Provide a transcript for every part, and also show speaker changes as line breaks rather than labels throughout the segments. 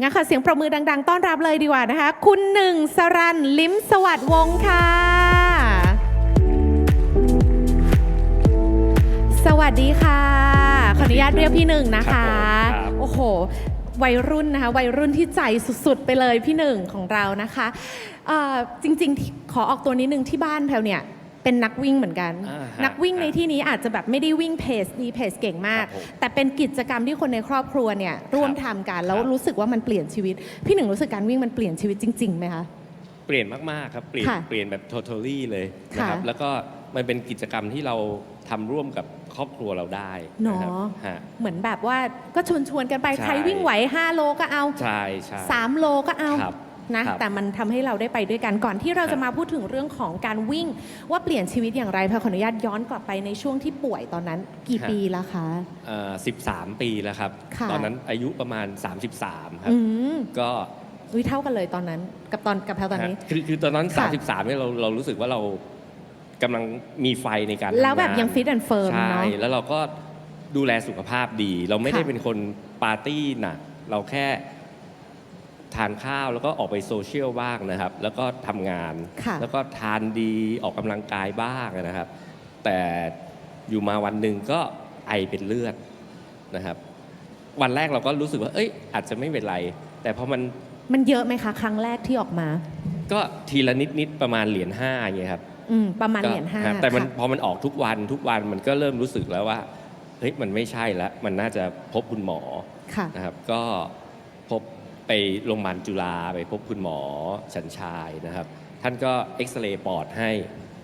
งั้นขอเสียงประมือดัง ๆ ต้อนรับเลยดีกว่านะคะ คุณหนึ่งสรันลิ้มสวัสดิ์วงศ์ค่ะ สวัสดีค่ะ ขออนุญาตเรียกพี่หนึ่งนะคะ
ครับผมครับ
โอ้โห วัยรุ่นนะคะ วัยรุ่นที่ใจสุดๆ ไปเลยพี่หนึ่งของเรานะคะเอ่อจริงๆที่ขอออกตัวนิดนึงที่บ้านแพลวเนี่ย เป็นนักวิ่งเหมือนกัน
อ่าฮะ
นักวิ่งในที่นี้อาจจะแบบไม่ได้วิ่งเพจดีเพจเก่งมาก
ครับผม
แต่เป็นกิจกรรมที่คนในครอบครัวเนี่ยร่วมทำกันแล้ว
ครับ
รู้สึกว่ามันเปลี่ยนชีวิต พี่หนึ่งรู้สึกการวิ่งมันเปลี่ยนชีวิตจริงๆไหมคะ
เปลี่ยนมาก ๆ ครับ เปลี่ยน
ค่ะ
เปลี่ยนแบบ totally เลยนะครับ
ค่ะ
แล้วก็มันเป็นกิจกรรมที่เราทำร่วมกับครอบครัวเราได้
เน
นะ
อะ
ครับฮะ
เหมือนแบบว่าก็ชวนชวนๆกันไป
ใช่
ใครวิ่งไหว 5 โลก็เอา
ใช่ใช่
3 โลก็เอา
ครับ
นะครับ แต่มันทำให้เราได้ไปด้วยกันก่อนที่เรา
ครั
จะ
บ
มาพูดถึงเรื่องของการวิ่ง ว่าเปลี่ยนชีวิตอย่างไรพาขออนุญาตย้อนกลับไปในช่วงที่ป่วยตอนนั้นกี่ปีแล้วคะ
เอ่อ13 ปีแล้วครับ
ค่ะ
ตอนนั้นอายุประมาณ 33 ครับ
อืม
ก็
วิเท่ากันเลยตอนนั้น กับตอนกับแพลตอนนี้
ฮะคือคือตอนนั้น
ค่ะ
33เนี่ยเราเรารู้สึกว่าเรากำลังมีไฟในการ
แล้วแบบ
ทำา
ยังฟิตแอนด์เฟิร์ม
ใช่
เนาะ
แล้วเราก็ดูแลสุขภาพดี เราไม่ได้
ค่ะ
เป็นคนปาร์ตี้หนักเราแค่ ทานข้าวแล้วก็ออกไปโซเชียลบ้างนะครับ แล้วก็ทำงาน
ค่ะ
แล้วก็ทานดีออกกำลังกายบ้างนะครับ แต่อยู่มาวันหนึ่งก็ไอเป็นเลือดนะครับ วันแรกเราก็รู้สึกว่า เอ้ย อาจจะไม่เป็นไร แต่พอมัน
มันเยอะไหมคะ ครั้งแรกที่ออกมา
ก็ทีละนิดนิดๆประมาณเหรียญห้าอย่างเงี้ยครับ
อืม ประมาณ
ก็
เหรียญห้า
ครับแต่มัน
ค่ะ
พอมันออกทุกวันทุกวันมันก็เริ่มรู้สึกแล้วว่าเฮ้ยมันไม่ใช่แล้วมันน่าจะพบคุณหมอ
ค่ะ
นะครับ ก็พบ ไปโรงพยาบาลจุฬาไปพบคุณหมอสัญชายนะครับ ท่านก็เอ็กซเรย์ปอดให้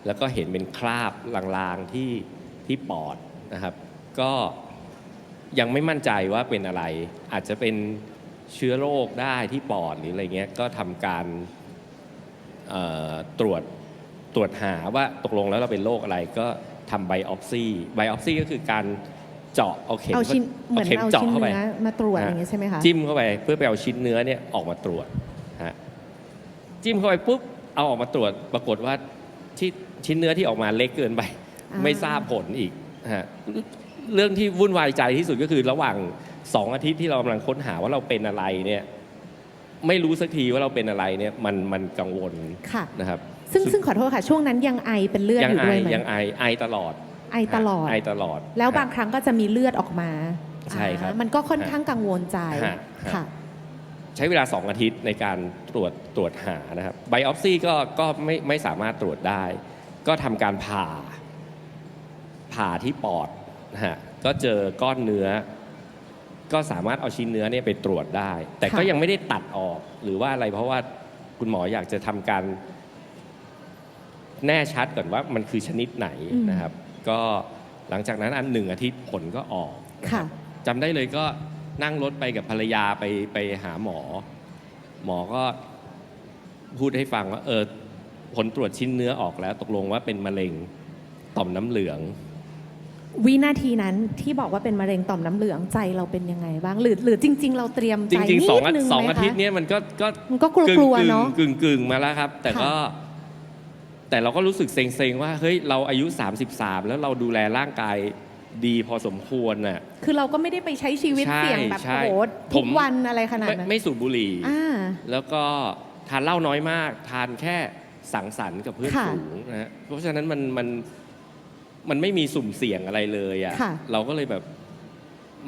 แล้วก็เห็นเป็นคราบลางๆที่ที่ปอดนะครับ ก็ยังไม่มั่นใจว่าเป็นอะไร อาจจะเป็นเชื้อโรคได้ที่ปอดหรืออะไรเงี้ยก็ทำการตรวจตรวจหาว่าตกลงแล้วเราเป็นโรคอะไรก็ทำไบออปซีไบออปซีก็คือการ เจาะเอาเข็ม
เอาชิ้นเหมือน
เข็ม
เอา
เจาะ
ชิ้น
เข้าไป
เนื้อมาตรวจ
ฮะ
อย่างเงี้ยใช่ไหมคะ
จิ้มเข้าไปเพื่อไปเอาชิ้นเนื้อเนี่ยออกมาตรวจฮะจิ้มเข้าไปปุ๊บเอาออกมาตรวจปรากฏว่าที่ชิ้นเนื้อที่ออกมาเล็กเกินไป
อ่า
ไม่ทราบผลอีกฮะเรื่องที่วุ่นวายใจที่สุดก็คือระหว่างสองอาทิตย์ที่เรากำลังค้นหาว่าเราเป็นอะไรเนี่ยไม่รู้สักทีว่าเราเป็นอะไรเนี่ยมันมันกังวล
ค่ะ
นะครับ
ซึ่งซึ่งขอโทษค่ะ ช่วงนั้นยังไอเป็นเลือด
ยั
อยู่
ไอ
ด้วยไหม
ยังไอไอตลอด
ไอตลอด
ไอตลอด
แล้ว
ฮะ
บางครั้งก็จะมีเลือดออกมา
ใช่ครับ
อ่ามันก็ค่อนข้างกังวลใจ
ฮะฮะ
ค่ะ
ใช้เวลา 2 อาทิตย์ในการตรวจตรวจหานะครับไบออปซีก็ก็ไม่ไม่สามารถตรวจได้ ก็ทำการผ่าผ่าที่ปอดนะฮะก็เจอก้อนเนื้อ ก็สามารถเอาชิ้นเนื้อเนี่ยไปตรวจได้ แต่ก็
ค่ะ
ยังไม่ได้ตัดออกหรือว่าอะไรเพราะว่าคุณหมออยากจะทำการแน่ชัดก่อนว่ามันคือชนิดไหนนะครับ ก็หลังจากนั้นอันหนึ่งอาทิตย์ผลก็ออก
ค่ะ
จำได้เลยก็นั่งรถไปกับภรรยาไปไปหาหมอ หมอก็พูดให้ฟังว่าเออผลตรวจชิ้นเนื้อออกแล้ว ตกลงว่าเป็นมะเร็งต่อมน้ำเหลือง
วินาทีนั้นที่บอกว่าเป็นมะเร็งต่อมน้ำเหลืองใจเราเป็นยังไงบ้างหรือหรือจริง ๆ เราเตรียม
จ
ใจ
ริง
นิ
ๆสอง
ด
อา
นึง
สอง
ไหม
อาทิตย์
คะ
เนี้ยมันก็ก็
มันก็กลัวๆเนอะ
กึ่งๆกึ่งๆมาแล้วครับ แต่ก็ แต่เราก็รู้สึกเซ็งๆว่าเฮ้ยเราอายุ 33 แล้วเราดูแลร่างกายดีพอสมควรน่ะ
คือเราก็ไม่ได้ไปใช้ชีวิต
ใช่
เสี่ยงแบบ
ใช่
โอ้โห
ผม
ทุกวันอะไรขนาด
ไม่
นั้น
ไม่สูบบุหรี่
อ่า
แล้วก็ทานเหล้าน้อยมาก ทานแค่สังสรรค์กับเพื่อน
ค่ะ
ฝูงนะฮะเพราะฉะนั้นมันมันมันไม่มีสุ่มเสี่ยงอะไรเลยอะ
ค่ะ่ะ
เราก็เลยแบบ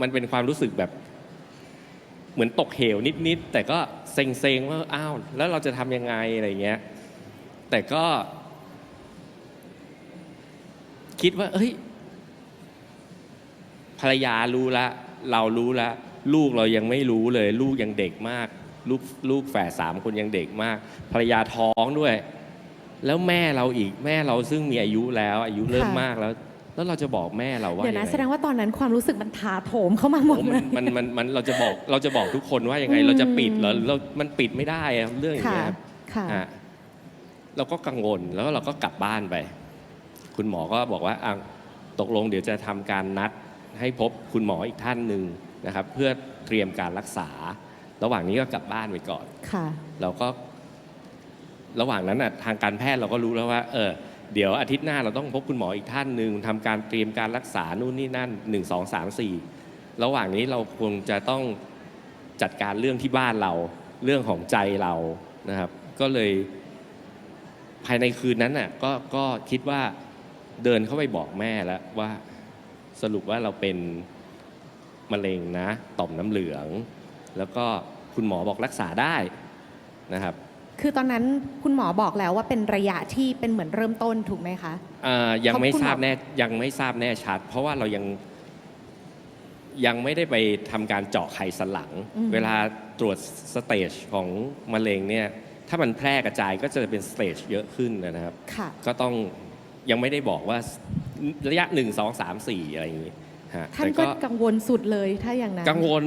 มันเป็นความรู้สึกแบบ เหมือนตกเหวนิด ๆ แต่ก็เซ็ง ๆ ว่า อ้าว แล้วเราจะทำยังไงอะไรเงี้ย แต่ก็ คิดว่า เอ้ย ภรรยารู้ละ เรารู้ละ ลูกเรายังไม่รู้เลย ลูกยังเด็กมาก ลูกลูกแฝดสามคนยังเด็กมาก ภรรยาท้องด้วย แล้วแม่เราอีกแม่เราซึ่งมีอายุแล้ว อายุเริ่ม
ค่ะ
มากแล้ว แล้วเราจะบอกแม่เราว่า
เดี๋ยวนะ
งไง
แสดงว่าตอนนั้นความรู้สึกมันถาโถมเข้ามาหมด
โอ้
เล
มัน
ย
มันมันมันเราจะบอกเราจะบอกทุกคนว่ายังไง
อืม
เราจะปิดเหรอเรา มันปิดไม่ได้อะเรื่องอย่าง
ค่ะ
เงี้ยครับ
ค่ะ
ฮะเราก็กังวลแล้วเราก็กลับบ้านไป คุณหมอก็บอกว่าอะตกลงเดี๋ยวจะทำการนัดให้พบคุณหมออีกท่านหนึ่งนะครับ เพื่อเตรียมการรักษา ระหว่างนี้ก็กลับบ้านไปก่อน
ค่ะ
เราก็ ระหว่างนั้นน่ะทางการแพทย์เราก็รู้แล้วว่า เออเดี๋ยวอาทิตย์หน้าเราต้องพบคุณหมออีกท่านหนึ่งทำการเตรียมการรักษานู่นนี่นั่นหนึ่งสองสามสี่ระหว่างนี้เราคงจะต้องจัดการเรื่องที่บ้านเรา เรื่องของใจเรานะครับ ก็เลยภายในคืนนั้นน่ะก็ก็คิดว่า เดินเข้าไปบอกแม่แล้วว่าสรุปว่าเราเป็นมะเร็งนะ ต่อมน้ำเหลือง แล้วก็คุณหมอบอกรักษาได้นะครับ
คือตอนนั้นคุณหมอบอกแล้วว่าเป็นระยะที่เป็นเหมือนเริ่มต้นถูกไหมคะ
อ่ายังไม่
ขอบคุณ
ทราบ
หมอ
แน่ยังไม่ทราบแน่ชัด เพราะว่าเรายังยังไม่ได้ไปทำการเจาะไขสันหลัง เวลาตรวจสเตจของมะเร็งเนี่ยถ้ามันแพร่กระจายก็จะเป็นสเตจเยอะขึ้นนะครับ
ค่ะ
ก็ต้อง ยังไม่ได้บอกว่าระยะหนึ่งสองสามสี่อะไรอย่างนี้ฮะ
ท่าน
แต่
ก็กังวลสุดเลยถ้าอย่างนั้น
กังวล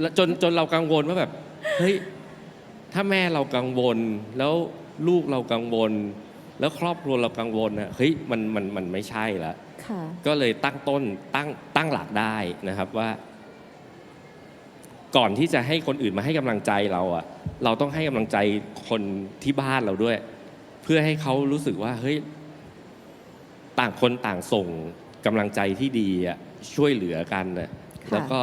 แล้วจนจนเรากังวลว่าแบบ เฮ้ย ถ้าแม่เรากังวล แล้วลูกเรากังวล แล้วครอบครัวเรากังวลนะเฮ้ยมันมันมันไม่ใช่ละ
ค่ะ
ก็เลยตั้งต้นตั้งตั้งหลักได้นะครับว่า ก่อนที่จะให้คนอื่นมาให้กำลังใจเราอะเราต้องให้กำลังใจคนที่บ้านเราด้วย เพื่อให้เขารู้สึกว่าเฮ้ย ต่างคนต่างส่งกำลังใจที่ดีอะช่วยเหลือกันนะ
ค่ะ
แล้วก็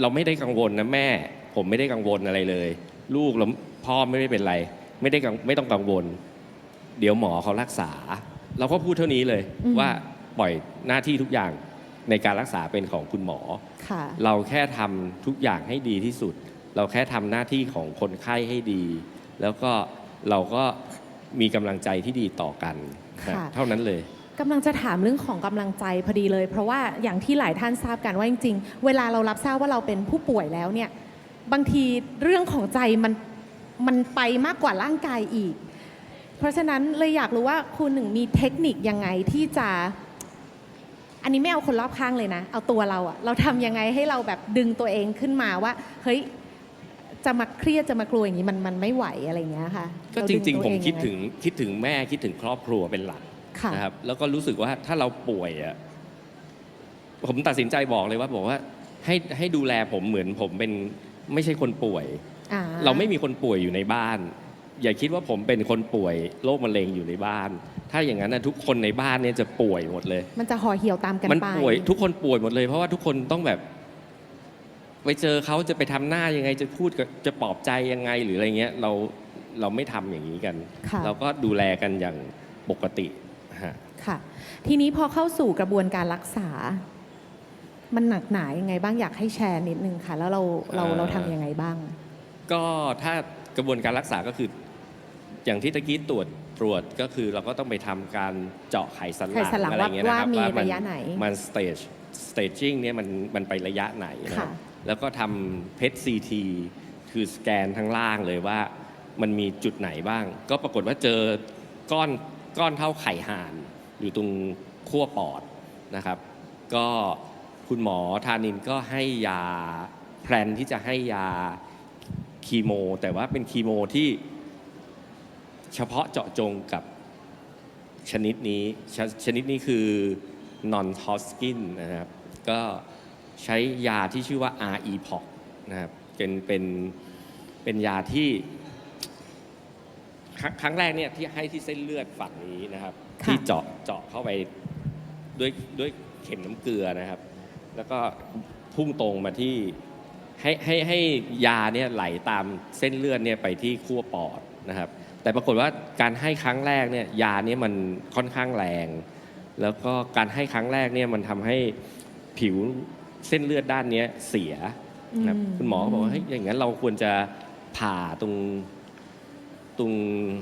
เราไม่ได้กังวลนะแม่ ผมไม่ได้กังวลอะไรเลย ลูกเราพ่อไม่ได้เป็นไร ไม่ได้กังไม่ต้องกังวล เดี๋ยวหมอเขารักษา เราก็พูดเท่านี้เลย
อืม
ว่าปล่อยหน้าที่ทุกอย่างในการรักษาเป็นของคุณหมอ
ค่ะ
เราแค่ทำทุกอย่างให้ดีที่สุด เราแค่ทำหน้าที่ของคนไข้ให้ดี แล้วก็เราก็มีกำลังใจที่ดีต่อกันนะ
ค่ะ
เท่านั้นเลย
กำลังจะถามเรื่องของกำลังใจพอดีเลย เพราะว่าอย่างที่หลายท่านทราบกันว่าจริงๆ เวลาเรารับทราบว่าเราเป็นผู้ป่วยแล้วเนี่ยบางทีเรื่องของใจมันมันไปมากกว่าร่างกายอีก เพราะฉะนั้นเลยอยากรู้ว่าคุณหนึ่งมีเทคนิคยังไงที่จะ อันนี้ไม่เอาคนรอบข้างเลยนะ เอาตัวเราอะเราทำยังไงให้เราแบบดึงตัวเองขึ้นมาว่าเฮ้ยจะมาเครียดจะมากลัวอย่างนี้มันมันไม่ไหวอะไรเงี้ยค่ะ
ก็จริง ๆ ผมคิดถึงคิดถึงแม่คิดถึงครอบครัวเป็นหลัก
ค่ะ
นะครับแล้วก็รู้สึกว่าถ้าเราป่วยอะผมตัดสินใจบอกเลยว่าบอกว่าให้ให้ดูแลผมเหมือนผมเป็นไม่ใช่คนป่วย
อ่
เราไม่มีคนป่วยอยู่ในบ้าน อย่าคิดว่าผมเป็นคนป่วยโรคมะเร็งอยู่ในบ้าน ถ้าอย่างนั้นนะทุกคนในบ้านเนี่ยจะป่วยหมดเลย
มันจะห่อเหี่ยวตามกัน
มัน
ไป
ป่วยทุกคนป่วยหมดเลย เพราะว่าทุกคนต้องแบบ ไปเจอเขาจะไปทำหน้ายังไงจะพูดกับจะปลอบใจยังไงหรืออะไรเงี้ย เราเราไม่ทำอย่างนี้กัน
ค่ะ
เราก็ดูแลกันอย่างปกติฮะ
ค่ะ ทีนี้พอเข้าสู่กระบวนการรักษา มันหนักหนายังไงบ้างอยากให้แชร์นิดนึงค่ะ แล้วเราเรา
เอ่อ
เราทำยังไงบ้าง
ก็ถ้ากระบวนการรักษาก็คือ อย่างที่ตะกี้ตรวจตรวจก็คือเราก็ต้องไปทำการเจาะไขสันห
ไข
ลัง
สันหลัง
อะไรเงี้ยนะครับ
ว่ามี
น
ระยะไหน
มันสเตจสเตจิ้งเนี่ยมันมันไประยะไหนนะครับ
ค่ะ
แล้วก็ทำเพชซีทีคือสแกนทั้งล่างเลยว่ามันมีจุดไหนบ้าง ก็ปรากฏว่าเจอก้อนก้อนเท่าไข่ห่าน อยู่ตรงขั้วปอดนะครับ ก็คุณหมอธานินก็ให้ยาแพลนที่จะให้ยาคีโม แต่ว่าเป็นคีโมที่เฉพาะเจาะจงกับชนิดนี้ชชนิดนี้คือ non Hodgkin นะครับ ก็ใช้ยาที่ชื่อว่า REPOC นะครับเป็นเป็นเป็นยาที่ ครั้งแรกเนี่ยที่ให้ที่เส้นเลือดฝั่งนี้นะครับ
ค่ะ
ที่เจาะเจาะเข้าไปด้วยด้วยเข็มน้ำเกลือนะครับ แล้วก็พุ่งตรงมาที่ให้ให้ให้ยาเนี่ยไหลตามเส้นเลือดเนี่ยไปที่ขั้วปอดนะครับ แต่ปรากฏว่าการให้ครั้งแรกเนี่ยยาเนี่ยมันค่อนข้างแรง แล้วก็การให้ครั้งแรกเนี่ยมันทำให้ผิวเส้นเลือดด้านเนี้ยเสีย นะครับ
อืม
คุณหมอก็บอกว่าเฮ้ยอย่างนั้นเราควรจะผ่าตรง ตรง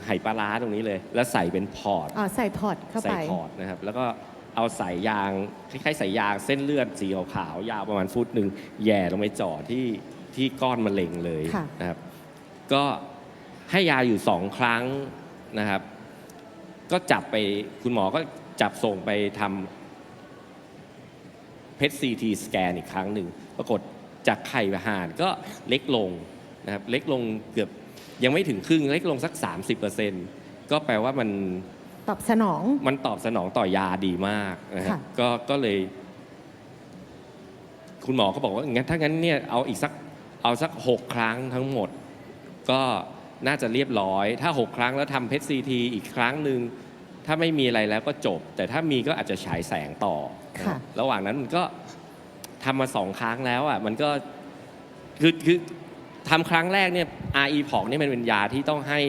ไหปลาร้าตรงนี้เลย แล้วใส่เป็นพอร์ต
อ๋อใส่พอร์ตเข้า
ใส่
ไป
พอร์ตนะครับ แล้วก็เอาสายยางคล้ายๆสายยางเส้นเลือดสีขาวๆยาวประมาณฟุตหนึ่งแหย่ลงไปเจ่อที่ที่ก้อนมะเร็งเลย
ค่ะ
นะครับ ก็ให้ยาอยู่สองครั้งนะครับ ก็จับไปคุณหมอก็จับส่งไปทำเพชซีทีสแกนอีกครั้งหนึ่งปรากฏจากไข่ห่านก็เล็กลงนะครับ เล็กลงเกือบ ยังไม่ถึงครึ่งเล็กลงสัก 30%ก็แปลว่ามัน
ตอบสนอง
มันตอบสนองต่อยาดีมากนะครั
ค่ะ
บก็ก็เลย คุณหมอก็บอกว่างั้นถ้างั้นเนี่ยเอาอีกสักเอาสักหกครั้งทั้งหมด ก็น่าจะเรียบร้อย ถ้าหกครั้งแล้วทำเพชรซีทีอีกครั้งหนึ่งถ้าไม่มีอะไรแล้วก็จบ แต่ถ้ามีก็อาจจะฉายแสงต่อ
ค่ะ
ระหว่างนั้นมันก็ทำมาสองครั้งแล้วอะมันก็คือคือ ทำครั้งแรกเนี่ย RE ผอกเนี่ยมันเป็นยาที่ต้องให้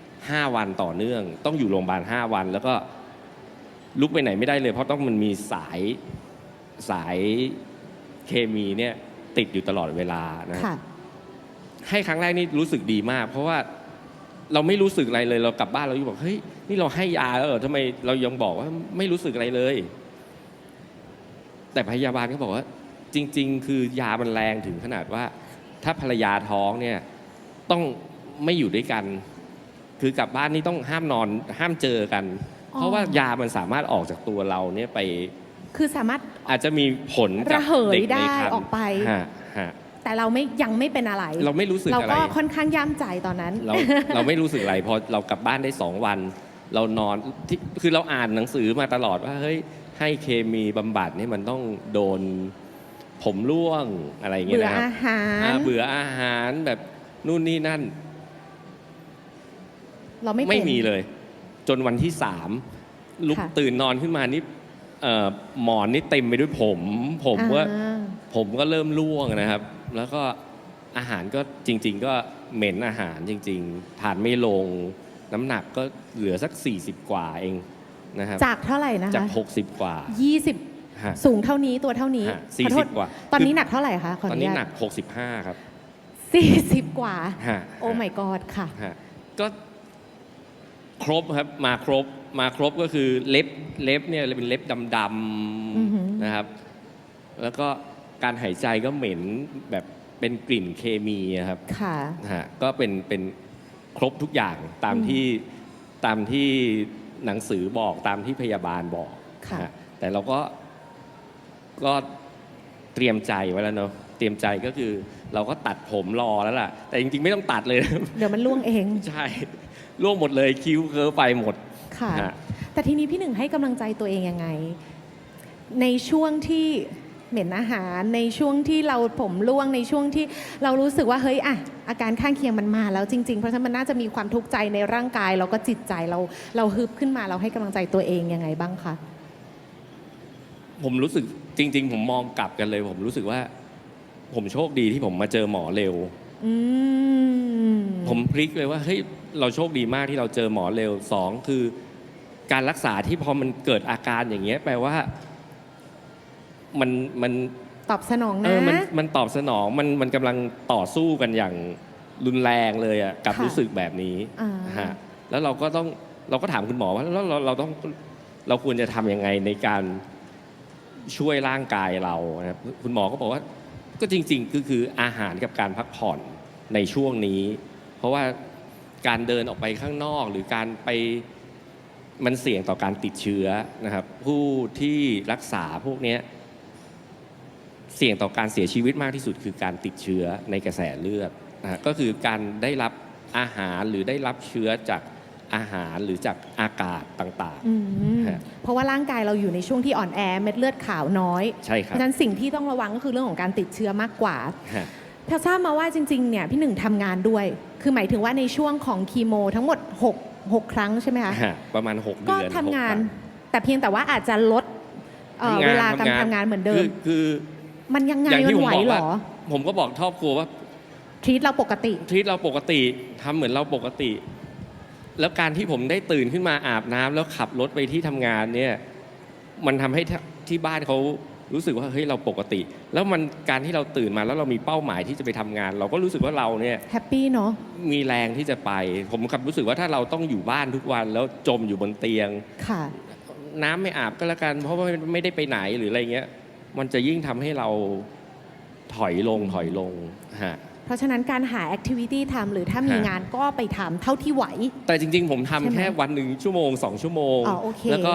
5 วันต่อเนื่อง ต้องอยู่โรงพยาบาล 5 วัน แล้วก็ลุกไปไหนไม่ได้เลย เพราะต้องมันมีสายสายเคมีเนี่ยติดอยู่ตลอดเวลานะ
ค่ะ
ให้ครั้งแรกนี่รู้สึกดีมาก เพราะว่าเราไม่รู้สึกอะไรเลยเรากลับบ้านเราอยู่บอกเฮ้ยนี่เราให้ยาแล้วเหรอทำไมเรายังบอกว่าไม่รู้สึกอะไรเลย แต่พยาบาลก็บอกว่า จริง ๆ คือยามันแรงถึงขนาดว่า ถ้าภรรยาท้องเนี่ยต้องไม่อยู่ด้วยกัน คือกลับบ้านนี่ต้องห้ามนอนห้ามเจอกัน
อ๋อ
เพราะว่ายามันสามารถออกจากตัวเราเนี่ยไป
คือสามารถ
อาจจะมีผลกับ
ระเหย
เด็กใน
ได้
ครรภ์
ออกไป
ฮะฮะ
แต่เราไม่ยังไม่เป็นอะไร
เราไม่รู้สึก
เรา
อะไร
ก็ค่อนข้างย่ามใจตอนนั้น
เราเราไม่รู้สึกอะไรพอเรากลับบ้านได้สองวัน เรานอนที่คือเราอ่านหนังสือมาตลอดว่าเฮ้ยให้เคมีบำบัดนี่มันต้องโดน ผมร่วงอะไรอย่างเงี้ย
เบื่อ
นะครับ
อาหาร
อ่าเบื่ออาหารแบบนู่นนี่นั่น
เราไม่เป็น
ไม่มีเลย จนวันที่สามลุก
ค่ะ
ตื่นนอนขึ้นมานี่เอ่อหมอนนี่เต็มไปด้วยผม ผมว่า
อ่า
ผมก็เริ่มร่วงนะครับ แล้วก็อาหารก็จริง ๆ ก็เหม็นอาหารจริง ๆ ทานไม่ลง น้ำหนักก็เหลือสัก 40 กว่าเองนะครับ
จากเท่าไหร่นะ
จาก
คะ
60 กว่า
ยี่สิบ
ฮะ
สูงเท่านี้ตัวเท่านี้
ฮะ
ขอโทษ
40กว่า
ตอนนี้
คือ
หนักเท่าไหร่คะขอ
ต
อ
อน
นุ
นี้
ญาต
หนัก65 ครับ
สี่สิบกว่า
ฮะ
โอ้ my god ค่ะ
ฮะก็ครบครับมาครบมาครบก็คือเล็บเล็บเนี่ยเป็นเล็บดำ
อือหือ
ๆนะครับ แล้วก็การหายใจก็เหม็นแบบเป็นกลิ่นเคมีอะครับ
ค่ะ
นะฮะก็เป็นเป็นครบทุกอย่างตาม
อืม
ที่ตามที่หนังสือบอกตามที่พยาบาลบอก
ค่ะ
นะฮะแต่เราก็ ก็เตรียมใจไว้แล้วเนาะเตรียมใจก็คือเราก็ตัดผมรอแล้วล่ะ แต่จริงๆไม่ต้องตัดเลยนะ
เดี๋ยวมันล่วงเอง
ใช่ร่วงหมดเลยคิ้วเคิร์ฟไปหมด
ค่ะ
ฮะ
แต่ทีนี้พี่หนึ่งให้กำลังใจตัวเองยังไง ในช่วงที่เหม็นอาหาร ในช่วงที่เราผมร่วงในช่วงที่เรารู้สึกว่าเฮ้ยอะอาการข้างเคียงมันมาแล้วจริง ๆ เพราะฉะนั้นมันน่าจะมีความทุกข์ใจในร่างกายแล้วก็จิตใจเราเราฮึบขึ้นมาเราให้กำลังใจตัวเองยังไงบ้างคะ
ผมรู้สึก จริง ๆ ผมมองกลับกันเลย ผมรู้สึกว่า ผมโชคดีที่ผมมาเจอหมอเร็ว
อืม
ผมพลิกเลยว่าเฮ้ยเราโชคดีมากที่เราเจอหมอเร็วสองคือ การรักษาที่พอมันเกิดอาการอย่างเงี้ยแปลว่า มันมัน
ตอบสนอง
เอ
นะ
อมันมันตอบสนองมันมันกำลังต่อสู้กันอย่างรุนแรงเลยอะกับ
ค่ะ
รู้สึกแบบนี้
อ่า
ฮะแล้วเราก็ต้องเราก็ถามคุณหมอว่าแล้วเราเราต้องเราควรจะทำยังไงในการ ช่วยร่างกายเรานะครับคุณหมอก็บอกว่าก็จริงๆคือคืออาหารกับการพักผ่อนในช่วงนี้ เพราะว่าการเดินออกไปข้างนอกหรือการไปมันเสี่ยงต่อการติดเชื้อนะครับ ผู้ที่รักษาพวกนี้เสี่ยงต่อการเสียชีวิตมากที่สุดคือการติดเชื้อในกระแสเลือดนะก็คือการได้รับอาหารหรือได้รับเชื้อจาก อาหารหรือจากอากาศต่าง
อืม
ฮะ
เพราะว่าร่างกายเราอยู่ในช่วงที่อ่อนแอเม็ดเลือดขาวน้อย
ๆใช่ค
เพ
รับ
ราะฉะนั้นสิ่งที่ต้องระวังก็คือเรื่องของการติดเชื้อมากกว่า
ฮะ
ถ้าทราบมาว่าจริงๆเนี่ยพี่หนึ่งทำงานด้วย คือหมายถึงว่าในช่วงของคีโม ทั้งหมด6 6ครั้งใช่ไหมคะ
ฮะประมาณ6เดื
ก็
อน
ทำงาน
หก
แต่เพียงแต่ว่าอาจจะลดเอ่อ
ทำงาน
เวลาการ
ทำงาน
ทำงานเหมือนเดิ
คื
ม
อคือ
มันยังไง
อย่าง
มั
ที่
น
ผม
ไหว
บอก
เหร
ว่า
อ
ผมก็บอกครอบครัวว่า
ทรีตเราปกติ
ทรีตเราปกติทำเหมือนเราปกติ แล้วการที่ผมได้ตื่นขึ้นมาอาบน้ำแล้วขับรถไปที่ทำงานเนี่ยมันทำให้ทที่บ้านเขารู้สึกว่าเฮ้ยเราปกติ แล้วมันการที่เราตื่นมาแล้วเรามีเป้าหมายที่จะไปทำงาน เราก็รู้สึกว่าเราเนี่ย
แฮปปี้เนาะ
มีแรงที่จะไป ผมกลับรู้สึกว่าถ้าเราต้องอยู่บ้านทุกวันแล้วจมอยู่บนเตียง
ค่ะ
น้ำไม่อาบก็แล้วกัน เพราะว่าไม่ได้ไปไหนหรืออะไรเงี้ย มันจะยิ่งทำให้เราถอยลงถอยลงฮะ
เพราะฉะนั้นการหาแอคทิวิตี้ทำหรือถ้ามี
ฮะ
งานก็ไปทำเท่าที่ไหว
แต่จริง ๆ ผมทำ
ใช่ไหม
แค่วันหนึ่งชั่วโมงสองชั่วโมง
อ๋อโอเค
แล้วก็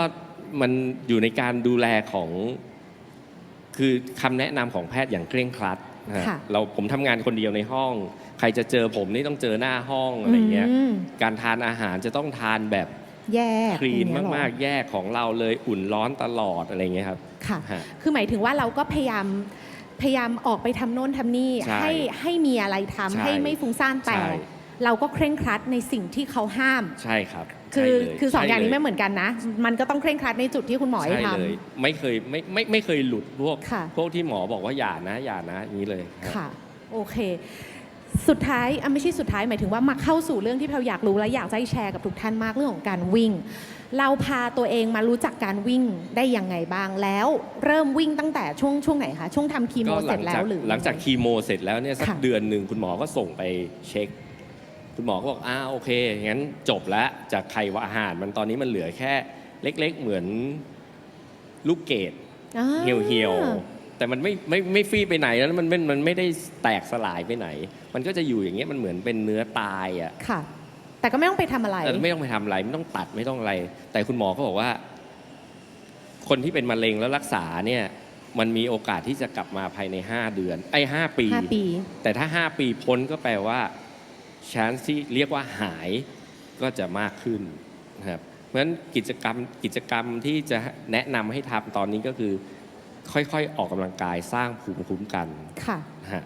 มันอยู่ในการดูแลของ คือคำแนะนำของแพทย์อย่างเคร่งครัดนะฮะ
ค่ะ
เราผมทำงานคนเดียวในห้อง ใครจะเจอผมนี่ต้องเจอหน้าห้องอะไรเงี้ย
ม
การทานอาหารจะต้องทานแบบ
แยก
คลีน
อย่งเงี้ยเหรอ
มากๆ แยกของเราเลยอุ่นร้อนตลอดอะไรเงี้ยครับ
ค่ะ
ฮะ
คือหมายถึงว่าเราก็พยายาม พยายามออกไปทำโน่นทำนี่
ใช่
ให้ให้มีอะไรทำ
ใช่
ให้ไม่ฟุ้งซ่านแต่
ใช่
เราก็เคร่งครัดในสิ่งที่เขาห้าม
ใช่ครับ
คือ
ใช่เลย
คือสองอย่างนี้
ใช่
ไม่
เลย
เหมือนกันนะ มันก็ต้องเคร่งครัดในจุดที่คุณหมอให้
ใช่
ท
เลยไม่เคยไม่ไม่ไม่เคยหลุดพวก
ค่ะ
พวกที่หมอบอกว่าอย่านะอย่านะอย่างนี้เลยำฮะ
ค่ะ โอเค สุดท้ายอะไม่ใช่สุดท้ายหมายถึงว่ามาเข้าสู่เรื่องที่เราอยากรู้และอยากจะให้แชร์กับทุกท่านมากเรื่องของการวิ่ง เราพาตัวเองมารู้จักการวิ่งได้ยังไงบ้าง แล้วเริ่มวิ่งตั้งแต่ช่วงช่วงไหนคะ ช่วงทำคีโม
ก็
เสร็จแล้วหรือ
หลังจากคีโมเสร็จแล้วเนี่ยสัก
ค่ะ
เดือนหนึ่งคุณหมอก็ส่งไปเช็ค คุณหมอก็บอกอ่าโอเคงั้นจบแล้วจากไขว่าอาหารมันตอนนี้มันเหลือแค่เล็ก ๆ เหมือนลูกเกด
อ่า
เหี่ยวเหี่ยวๆ แต่มันไม่ไม่ไม่ฟรีไปไหนแล้วมันไม่มันไม่ได้แตกสลายไปไหน มันก็จะอยู่อย่างเงี้ยมันเหมือนเป็นเนื้อตายอะ
ค่ะ แต่ก็ไม่ต้องไปทำอะไร
แต่ไม่ต้องไปทำอะไรไม่ต้องตัดไม่ต้องอะไร แต่คุณหมอก็บอกว่า คนที่เป็นมะเร็งแล้วรักษาเนี่ย มันมีโอกาสที่จะกลับมาภายใน 5 เดือนไอ้ห้าปี
ห้าปี
แต่ถ้า 5 ปีพ้นก็แปลว่าชานที่เรียกว่าหายก็จะมากขึ้นนะครับเพราะฉะนั้นกิจกรรมกิจกรรมที่จะแนะนำให้ทำตอนนี้ก็คือ ค่อยๆ ออกกำลังกายสร้างภูมิคุ้มกัน
ค่ะ
นะฮะ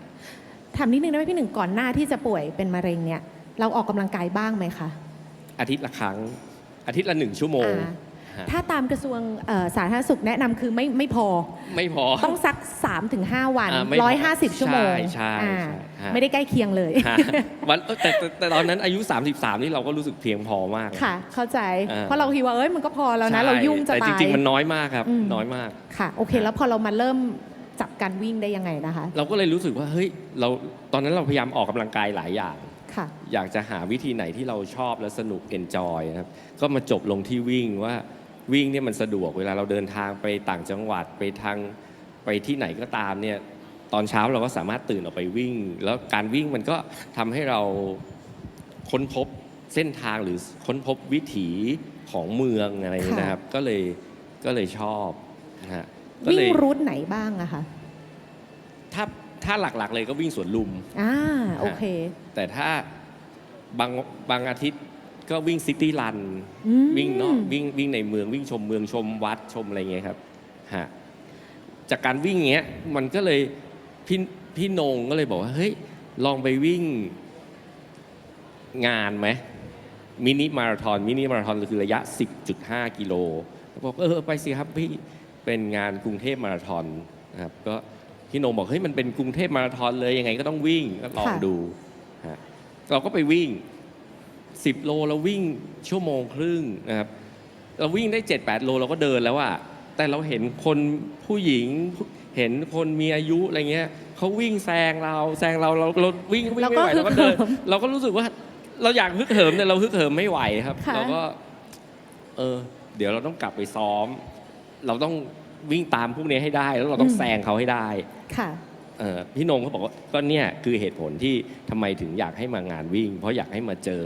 ถามนิดนึงได้ไหมพี่หนึ่งก่อนหน้าที่จะป่วยเป็นมะเร็งเนี่ย เราออกกำลังกายบ้างไหมคะ
อาทิตย์ละครั้งอาทิตย์ละหนึ่งชั่วโมง
อ่า
ฮะ
ถ้าตามกระทรวงเอ่อสาธารณสุขแนะนำคือไม่ไม่พอ
ไม่พอ
ต้องสัก 3-5 วัน
อ่าไม่พอ
150 ชั่วโมง
ใช่ใช่
อ่า
ใช่ฮะ
ไม่ได้ใกล้เคียงเลย
ฮะวันเอ้ยแต่แต่แต่ตอนนั้นอายุ 33 นี่เราก็รู้สึกเพียงพอมาก
ค่ะ เข้าใจ
อ่า
เพราะเราคิดว่าเอ้ยมันก็พอแล้วนะ
ใช่
เรายุ่งจะ
แต่
ตา
จ
ย
ริง ๆ มันน้อยมากครับ
อืม
น้อยมาก
ค่ะ โอเค แล้วพอเรามาเริ่มจับการวิ่งได้ยังไงนะคะ
เราก็เลยรู้สึกว่าเฮ้ยเราตอนนั้นเราพยายามออกกำลังกายหลายอย่าง
ค่ะ
อยากจะหาวิธีไหนที่เราชอบและสนุกเอนจอยนะครับ ก็มาจบลงที่วิ่งว่า วิ่งเนี่ยมันสะดวกเวลาเราเดินทางไปต่างจังหวัดไปทางไปที่ไหนก็ตามเนี่ยตอนเช้าเราก็สามารถตื่นออกไปวิ่ง แล้วการวิ่งมันก็ทำให้เราค้นพบเส้นทางหรือค้นพบวิถีของเมืองอะไรอย่างเงี้ยนะครับ ก็เลยก็เลยชอบนะฮะก็
วิ่
เล
ง
ย
รูทไหนบ้างอะคะ
ถ้าถ้าหลักๆเลยก็วิ่งสวนลุม
อ่าโอเค
แต่ถ้าบางบางอาทิตย์ ก็วิ่งซิตี้รัน
อืม
วิ่งเนาะวิ่งวิ่งในเมืองวิ่งชมเมืองชมวัดชมอะไรเงี้ยครับฮะจากการวิ่งเงี้ยมันก็เลยพี่พี่นงก็เลยบอกว่าเฮ้ยลองไปวิ่งงานไหมมินิมาราธอนมินิมาราธอนคือระยะ 10.5 กิโลบอกเออไปสิครับพี่เป็นงานกรุงเทพมาราธอนนะครับก็พี่นงบอกเฮ้ยมันเป็นกรุงเทพมาราธอนเลยยังไงก็ต้องวิ่งก็ลอง
ค่ะ
ดูฮะเราก็ไปวิ่ง 10 โลเราวิ่งชั่วโมงครึ่งนะครับเราวิ่งได้ 7-8 โลเราก็เดินแล้วอะแต่เราเห็นคนผู้หญิงเห็นคนมีอายุอะไรเงี้ยเขาวิ่งแซงเราแซงเราเราเราวิ่งวิ่ง
แล้ว
ไม่
ก็
ไหวเราก็เดิน
ฮึกเหิม
เราก็รู้สึกว่าเราอยากฮึกเหิมแต่เราฮึกเหิมไม่ไหวครับ
ค่ะ
เราก็ เออ เดี๋ยวเราต้องกลับไปซ้อม เราต้องวิ่งตามพวกนี้ให้ได้ แล้วเราต้องแซงเขาให้ได้
ค่ะ
เออพี่นงเขาบอกว่าก็เนี่ยคือเหตุผลที่ทำไมถึงอยากให้มางานวิ่ง เพราะอยากให้มาเจอ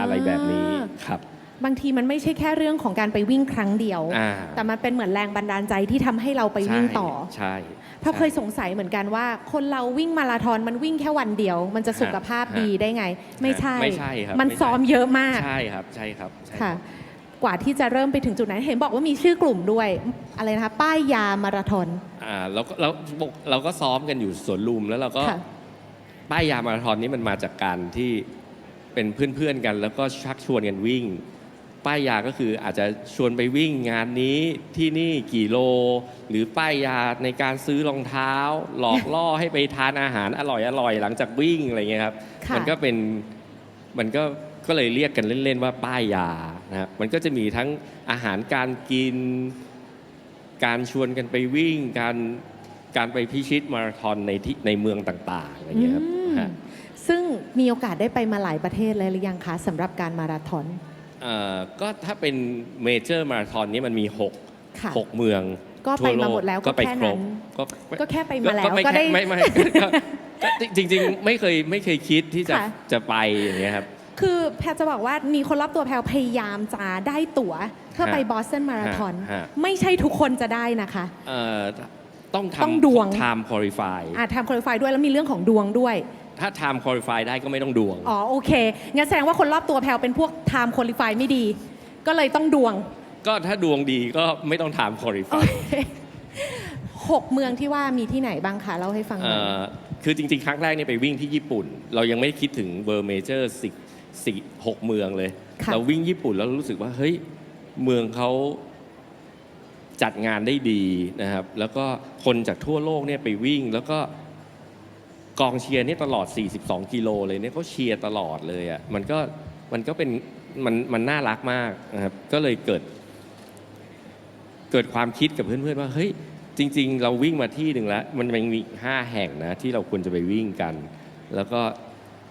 อะไรแบบนี้ครับ
บางทีมันไม่ใช่แค่เรื่องของการไปวิ่งครั้งเดียว
อ่า
แต่มันเป็นเหมือนแรงบันดาลใจที่ทำให้เราไปวิ่งต่อ
ใช่
เพราะเคยสงสัยเหมือนกันว่า คนเราวิ่งมาราธอนมันวิ่งแค่วันเดียว มันจะสุขภาพดีได้ไง ไม่ใช่
ไม่ใช่ครับ
มัน
ไใช่
ซ้อมเยอะมาก
ใช่ครับใช่ครับใช่รับ
ค่ะ กว่าที่จะเริ่มไปถึงจุดนั้นเห็นบอกว่ามีชื่อกลุ่มด้วยอะไรนะคะ ป้ายยามาราธอน
อ่าเราก็เราเราก็ซ้อมกันอยู่สวนลุมแล้วเราก็
ค่ะ
ป้ายยามาราธอนนี้มันมาจากการที่เป็นเพื่อนๆกัน แล้วก็ชักชวนกันวิ่ง ป้ายยาก็คืออาจจะชวนไปวิ่งงานนี้ที่นี่กี่โล หรือป้ายยาในการซื้อรองเท้า หลอกล่อให้ไปทานอาหารอร่อยๆหลังจากวิ่งอะไรเงี้ยครับ
ค่ะ
มันก็เป็นมันก็ ก็เลยเรียกกันเล่นๆว่าป้ายยานะครับมันก็จะมีทั้งอาหารการกิน การชวนกันไปวิ่ง การการไปพิชิตมาราธอนในที่ในเมืองต่างๆอะไรเงี้ยครับ
อืม
ฮะ
ซึ่งมีโอกาสได้ไปมาหลายประเทศเลยหรือยังคะสำหรับการมาราธอน
เอ่อก็ถ้าเป็นเมเจอร์มาราธอนนี้มันมี
ค่ะ
6 6เมือง
ก็ไปมาหมดแล้ว
ก็ไป
ก็แค่
คร
นั้
บ
น
ก็
ก็แค่ไปมาแล้ว
ไม่
ก็ได้
ไม่ไม่ก็ก็จริงๆ ไม่เคยไม่เคยคิดที่จะ
ค่ะ
จะไปอย่างเงี้ยครับ
คือแพทย์จะบอกว่ามีคนรอบตัวแพลพยายามจะได้ตั๋วเพื่อไป
ฮะ
บอสตันมาราธอน
ฮะฮะ
ไม่ใช่ทุกคนจะได้นะคะ
เอ่อต้อง
ต้อง
ทำ
ดวง
time qualify
อ่าทำคุริฟายด้วยแล้วมีเรื่องของดวงด้วย
ถ้า time qualify ได้ก็ไม่ต้องดวง
อ๋อโอเค งั้นแสดงว่าคนรอบตัวแพลเป็นพวก time qualify ไม่ดี ก็เลยต้องดวง
ก็ถ้าดวงดีก็ไม่ต้อง time
โอ
qualify
เคหกเมืองที่ว่ามีที่ไหนบ้างคะเล่าให้ฟังหน่
เอ่
อย
อคือจริง ๆ ครั้งแรกเนี่ยไปวิ่งที่ญี่ปุ่น เรายังไม่ได้คิดถึงเวอร์เมเจอร์สิ สี่หกเมืองเลย
ค่ะ
เราวิ่งญี่ปุ่นแล้วรู้สึกว่าเฮ้ยเมืองเขาจัดงานได้ดีนะครับ แล้วก็คนจากทั่วโลกเนี่ยไปวิ่งแล้วก็กองเชียร์เนี่ยตลอด 42 กิโลเลยเนี่ยเขาเชียร์ตลอดเลยอะมันก็มันก็เป็นมันมันน่ารักมากนะครับก็เลยเกิด เกิดความคิดกับเพื่อนๆว่าเฮ้ยจริง ๆ เราวิ่งมาที่หนึ่งแล้ว มันยังมีอีกห้าแห่งนะที่เราควรจะไปวิ่งกัน แล้วก็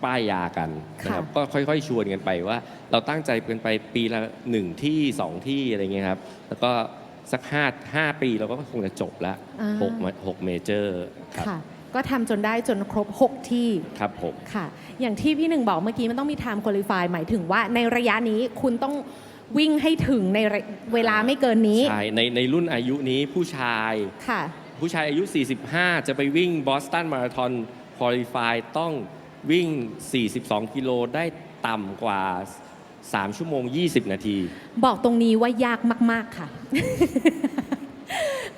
ป้ายยากันนะครับ
ค่ะ
ก็ค่อยๆ ชวนกันไปว่า เราตั้งใจกันไปปีละหนึ่งที่สองที่อะไรเงี้ยครับแล้วก็สักห้าห้าปีเราก็คงจะจบละ
อ่า
หกมาหกเมเจอร์ครับ
ค่ะก็ทำจนได้จนครบ 6 ที่
ครับผม
ค่ะ อย่างที่พี่หนึ่งบอกเมื่อกี้มันต้องมี time qualify หมายถึงว่าในระยะนี้คุณต้องวิ่งให้ถึงในระเวลาไม่เกินนี้
ใช่ ในในรุ่นอายุนี้ผู้ชาย
ค่ะ
ผู้ชายอายุ 45 จะไปวิ่งบอสตันมาราธอนคอลิฟายต้อง วิ่ง 42 กิโลได้ต่ำกว่า 3 ชั่วโมง 20 นาที
บอกตรงนี้ว่ายากมาก ๆ ค่ะ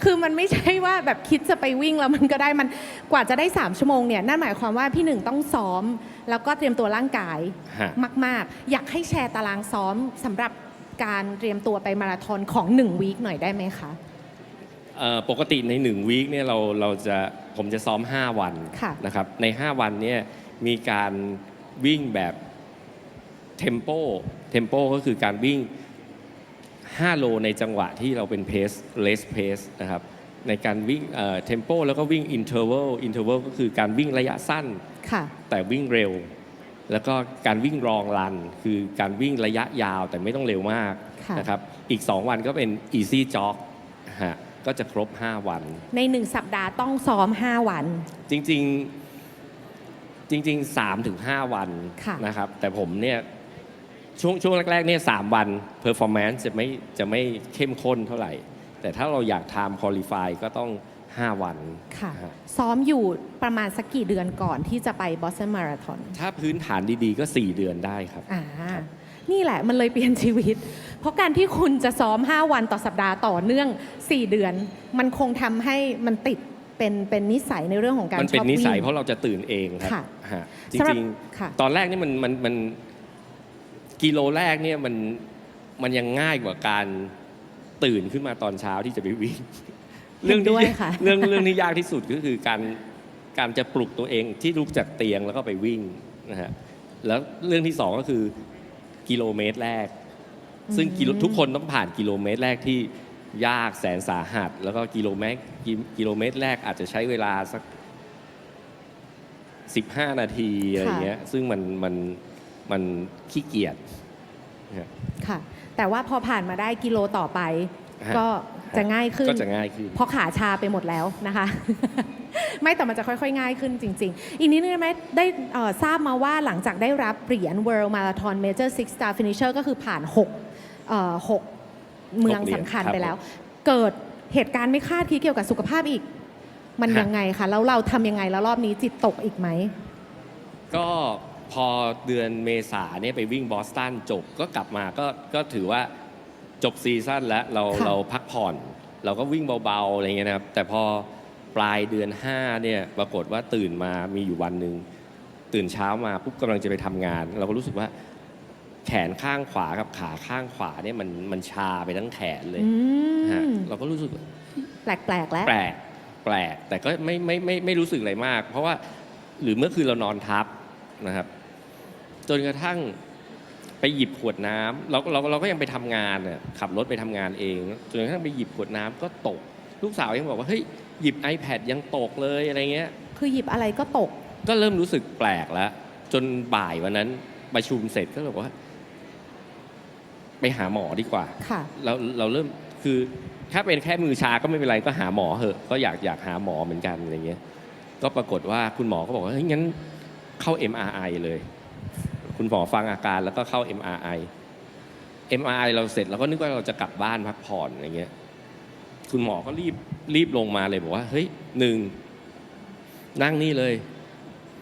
คือมันไม่ใช่ว่าแบบคิดจะไปวิ่งแล้วมันก็ได้มันกว่าจะได้ 3 ชั่วโมงเนี่ยนั่นหมายความว่าพี่หนึ่งต้องซ้อม แล้วก็เตรียมตัวร่างกาย
ฮะ
มาก ๆ อยากให้แชร์ตารางซ้อมสำหรับการเตรียมตัวไปมาราธอนของ1วีคหน่อยได้ไหมคะ
เอ่อปกติใน1วีคเนี่ยเราเราจะผมจะซ้อม 5 วัน
ค่ะ
นะครับใน 5 วันเนี่ย มีการวิ่งแบบเทมโปเทมโปก็คือการวิ่ง 5 โลในจังหวะที่เราเป็นเพสเลสเพสนะครับในการวิ่งเทมโปแล้วก็วิ่งอินเทอร์เวลอินเทอร์เวลก็คือการวิ่งระยะสั้น
ค่ะ
แต่วิ่งเร็ว แล้วก็การวิ่งรองรัน คือการวิ่งระยะยาวแต่ไม่ต้องเร็วมาก
ค่ะ
นะครับอีก 2 วันก็เป็น easy jog ฮะก็จะครบ 5 วัน
ใน 1 สัปดาห์ต้องซ้อม 5 วัน
จริง ๆ จริงๆ3าถึงหวัน
ค่ะ
นะครับ แต่ผมเนี่ยช่วงช่วงแรกๆเนี่ยสามวัน performance จะไม่จะไม่เข้มข้นเท่าไหร่ แต่ถ้าเราอยาก time qualify ก็ต้อง 5 วัน
ค่ะ
ฮะ
ซ้อมอยู่ประมาณสักกี่เดือนก่อนที่จะไปบอสตันมาราธอน
ถ้าพื้นฐานดีๆก็ 4 เดือนได้ครับ
อ่า นี่แหละมันเลยเปลี่ยนชีวิต เพราะการที่คุณจะซ้อม 5 วันต่อสัปดาห์ต่อเนื่อง 4 เดือน มันคงทำให้มันติด เป็นเป็นนิสัยในเรื่องของการ
มันเป็น
ชอบ
นิสัย
วิ่ง
เพราะเราจะตื่นเองครั
ค่ะ
ฮะจ
สำหรับ
ริง
ค่ะ
ๆ ตอนแรกนี่มันมันมันกิโลแรกเนี่ยมันมันยังง่ายกว่าการตื่นขึ้นมาตอนเช้าที่จะไปวิ่ง
เห็นด้วย
ที่
ค่ะ
เรื่องเรื่องที่ยากที่สุดก็คือการการจะปลุกตัวเองที่ลุกจากเตียงแล้วก็ไปวิ่งนะฮะแล้วเรื่องที่สองก็คือกิโลเมตรแรก ซึ่งกิโลทุกคนต้องผ่านกิโลเมตรแรกที่ ยากแสนสาหัส แล้วก็กิโลเมตรกิกิโลเมตรแรกอาจจะใช้เวลาสัก 15 นาทีอะไรเงี้ยซึ่งมันมันมันขี้เกียจ
ค่ะ แต่ว่าพอผ่านมาได้กิโลต่อไป
ฮะ
ก็จะง่ายขึ้น
ก็จะง่ายขึ้น
เพราะขาชาไปหมดแล้วนะคะ ไม่แต่มันจะค่อยๆ ง่ายขึ้นจริง ๆ อีกนิดนึงได้ไหมได้เอ่อทราบมาว่าหลังจากได้รับเหรียญ World Marathon Major Six Star Finisher ก็คือผ่าน6เอ่อหก เมือง
หกเหรียญ
สำคัญ
ครับ
ไปแล้ว เกิดเหตุการณ์ไม่คาดคิดเกี่ยวกับสุขภาพอีก มัน
ฮะ
ยังไงคะแล้วเราทำยังไงแล้วรอบนี้จิตตกอีกไหม
ก็พอเดือนเมษาเนี่ยไปวิ่งบอสตันจบก็กลับมาก็ก็ถือว่าจบซีซั่นแล้วเรา
ค่ะ
เราพักผ่อน เราก็วิ่งเบาๆอะไรเงี้ยนะครับ แต่พอปลายเดือน 5 เนี่ยปรากฏว่าตื่นมามีอยู่วันหนึ่งตื่นเช้ามาปุ๊บกำลังจะไปทำงาน เราก็รู้สึกว่า แขนข้างขวากับขาข้างขวาเนี่ยมันมันชาไปทั้งแขนเลย
อื
ฮะ
ม
เราก็รู้สึก
แปลกๆแล้ว
แปลกแปลกแต่ก็ไม่ไม่ไม่ไม่รู้สึกอะไรมาก เพราะว่าหรือเมื่อคืนเรานอนทับนะครับ จนกระทั่งไปหยิบขวดน้ำเราเราเราก็ยังไปทำงานน่ะขับรถไปทำงานเองจนกระทั่งไปหยิบขวดน้ำก็ตก ลูกสาวยังบอกว่าเฮ้ยหยิบ iPad ยังตกเลยอะไรเงี้ย
คือหยิบอะไรก็ตก
ก็เริ่มรู้สึกแปลกแล้ว จนบ่ายวันนั้นประชุมเสร็จก็บอกว่า ไปหาหมอดีกว่า
ค่ะ
เราเราเริ่มคือถ้าเป็นแค่มือชาก็ไม่เป็นไรก็หาหมอเหอะ ก็อยากอยากหาหมอเหมือนกันอะไรเงี้ย ก็ปรากฏว่าคุณหมอก็บอกว่าเฮ้ยงั้นเข้า MRI เลย คุณหมอฟังอาการแล้วก็เข้า MRI MRI เราเสร็จเราก็นึกว่าเราจะกลับบ้านพักผ่อนอะไรเงี้ย คุณหมอก็รีบรีบลงมาเลยบอกว่าเฮ้ยหนึ่งนั่งนี่เลย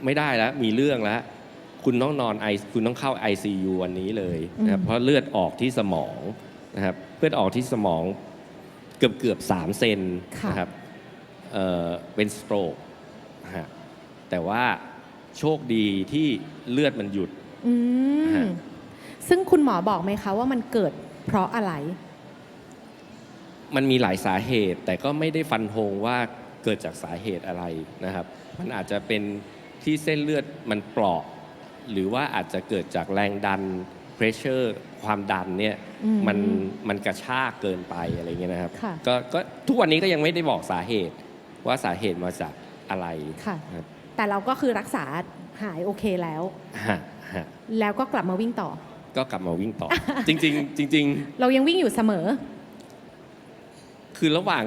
ไม่ได้แล้วมีเรื่องแล้ว คุณต้องนอนไอคุณต้องเข้า ICU วันนี้เลยนะครับ
อืม
เพราะเลือดออกที่สมองนะครับเลือดออกที่สมองเกือบเกือบสามเซนนะครับเอ่อเป็นสโตรกฮะแต่ว่าโชคดีที่เลือดมันหยุด
อืม
ฮะ
ซึ่งคุณหมอบอกไหมคะว่ามันเกิดเพราะอะไร
มันมีหลายสาเหตุ แต่ก็ไม่ได้ฟันธงว่าเกิดจากสาเหตุอะไรนะครับ มันอาจจะเป็นที่เส้นเลือดมันเปราะ หรือว่าอาจจะเกิดจากแรงดัน pressure ความดันเนี่ย
อืม
มันมันกระชากเกินไปอะไรเงี้ยนะครับ
ค่ะ
ก็ก็ทุกวันนี้ก็ยังไม่ได้บอกสาเหตุ ว่าสาเหตุมาจากอะไร
ค่ะ
ครับ
แต่เราก็คือรักษาหายโอเคแล้ว
ฮะฮะ
แล้วก็กลับมาวิ่งต่อ
ก็กลับมาวิ่งต่อ จริง ๆ จริง ๆ
เรายังวิ่งอยู่เสมอ
คือระหว่าง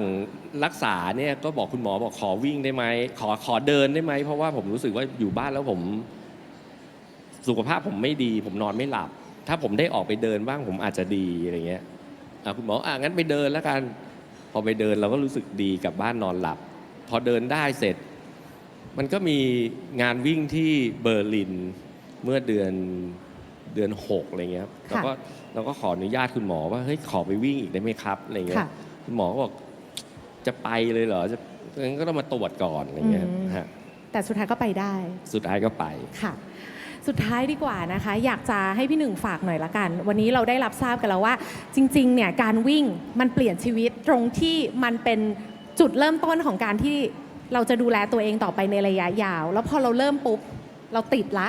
รักษาเนี่ยก็บอกคุณหมอบอกขอวิ่งได้ไหมขอขอเดินได้ไหมเพราะว่าผมรู้สึกว่าอยู่บ้านแล้วผม สุขภาพผมไม่ดี ผมนอนไม่หลับ ถ้าผมได้ออกไปเดินบ้างผมอาจจะดีอะไรเงี้ยอะคุณหมออะงั้นไปเดินแล้วกัน พอไปเดินเราก็รู้สึกดีกลับบ้านนอนหลับ พอเดินได้เสร็จ มันก็มีงานวิ่งที่เบอร์ลินเมื่อเดือนเดือนหกอะไรเงี้ยครับ
ค่ะ
เราก็เราก็ขออนุญาตคุณหมอว่าเฮ้ยขอไปวิ่งอีกได้ไหมครับอะไรเงี้ย
ค่ะ
คุณหมอก็บอกจะไปเลยเหรอจะงั้นก็ต้องมาตรวจก่อนอะไรเงี้ย
อืม
ฮะ
แต่สุดท้ายก็ไปได้
สุดท้ายก็ไป
ค่ะ สุดท้ายดีกว่านะคะ อยากจะให้พี่หนึ่งฝากหน่อยละกัน วันนี้เราได้รับทราบกันแล้วว่า จริงๆเนี่ยการวิ่งมันเปลี่ยนชีวิตตรงที่มันเป็นจุดเริ่มต้นของการที่เราจะดูแลตัวเองต่อไปในระยะยาว แล้วพอเราเริ่มปุ๊บเราติดละ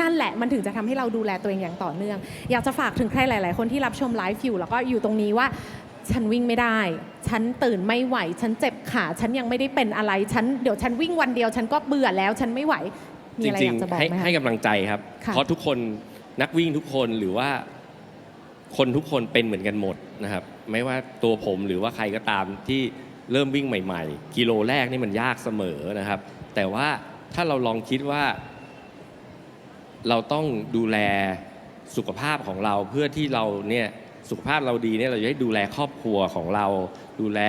นั่นแหละมันถึงจะทำให้เราดูแลตัวเองอย่างต่อเนื่อง อยากจะฝากถึงใครหลาย ๆ คนที่รับชมไลฟ์อยู่แล้วก็อยู่ตรงนี้ว่าฉันวิ่งไม่ได้ ฉันตื่นไม่ไหว ฉันเจ็บขา ฉันยังไม่ได้เป็นอะไร ฉันเดี๋ยวฉันวิ่งวันเดียว ฉันก็เบื่อแล้ว ฉันไม่ไหว มี
จ
อะไร
ริ
องยากจะบอก
ๆให้
ไหมคะ
ให้กำลังใจครับ
ค่ะ
เพราะทุกคนนักวิ่งทุกคนหรือว่า คนทุกคนเป็นเหมือนกันหมดนะครับ ไม่ว่าตัวผมหรือว่าใครก็ตามที่เริ่มวิ่งใหม่ ๆ กิโลแรกนี่มันยากเสมอนะครับ แต่ว่าถ้าเราลองคิดว่า เราต้องดูแลสุขภาพของเราเพื่อที่เราเนี่ยสุขภาพเราดีเนี่ยเราจะได้ดูแลครอบครัวของเรา ดูแล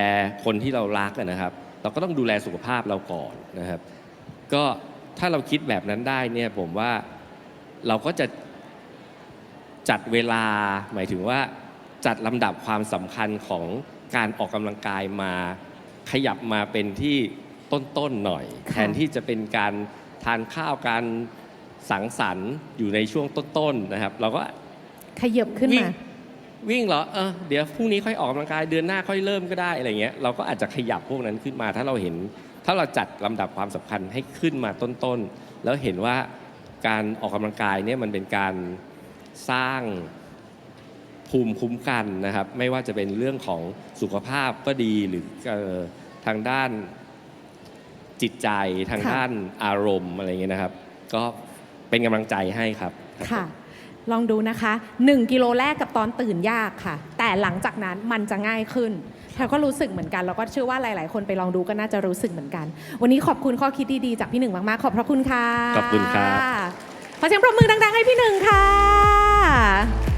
คนที่เรารักอะนะครับ เราก็ต้องดูแลสุขภาพเราก่อนนะครับ ก็ ถ้าเราคิดแบบนั้นได้เนี่ยผมว่าเราก็จะจัดเวลาหมายถึงว่าจัดลำดับความสำคัญของการออกกำลังกายมา ขยับมาเป็นที่ต้นๆหน่อย
ค่ะ
แทนที่จะเป็นการทานข้าวการสังสรรค์อยู่ในช่วงต้นๆนะครับ เราก็
ขยับขึ้น
วิ่ง
มา
วิ่งเหรอเออเดี๋ยวพรุ่งนี้ค่อยออกกำลังกายเดือนหน้าค่อยเริ่มก็ได้อะไรเงี้ยเราก็อาจจะขยับพวกนั้นขึ้นมา ถ้าเราเห็น ถ้าเราจัดลำดับความสำคัญให้ขึ้นมาต้นๆ แล้วเห็นว่าการออกกำลังกายเนี่ยมันเป็นการสร้างภูมิคุ้มกันนะครับ ไม่ว่าจะเป็นเรื่องของสุขภาพก็ดีหรือเอ่อทางด้านจิตใจทาง
ค่ะ
ด้านอารมณ์อะไรเงี้ยนะครับ ก็เป็นกำลังใจให้ครับ
ค่ะ ลองดูนะคะ 1 กิโลแรกกับตอนตื่นยากค่ะ แต่หลังจากนั้นมันจะง่ายขึ้นแพรก็รู้สึกเหมือนกัน แล้วก็เชื่อว่าหลาย ๆ คนไปลองดูก็น่าจะรู้สึกเหมือนกัน วันนี้ขอบคุณข้อคิดดี ๆ จากพี่หนึ่งมาก ๆ ขอบพระคุณค่ะ
ขอบคุณครับ
ขอเสียงปรบมือดัง ๆ ให้พี่หนึ่งค่ะ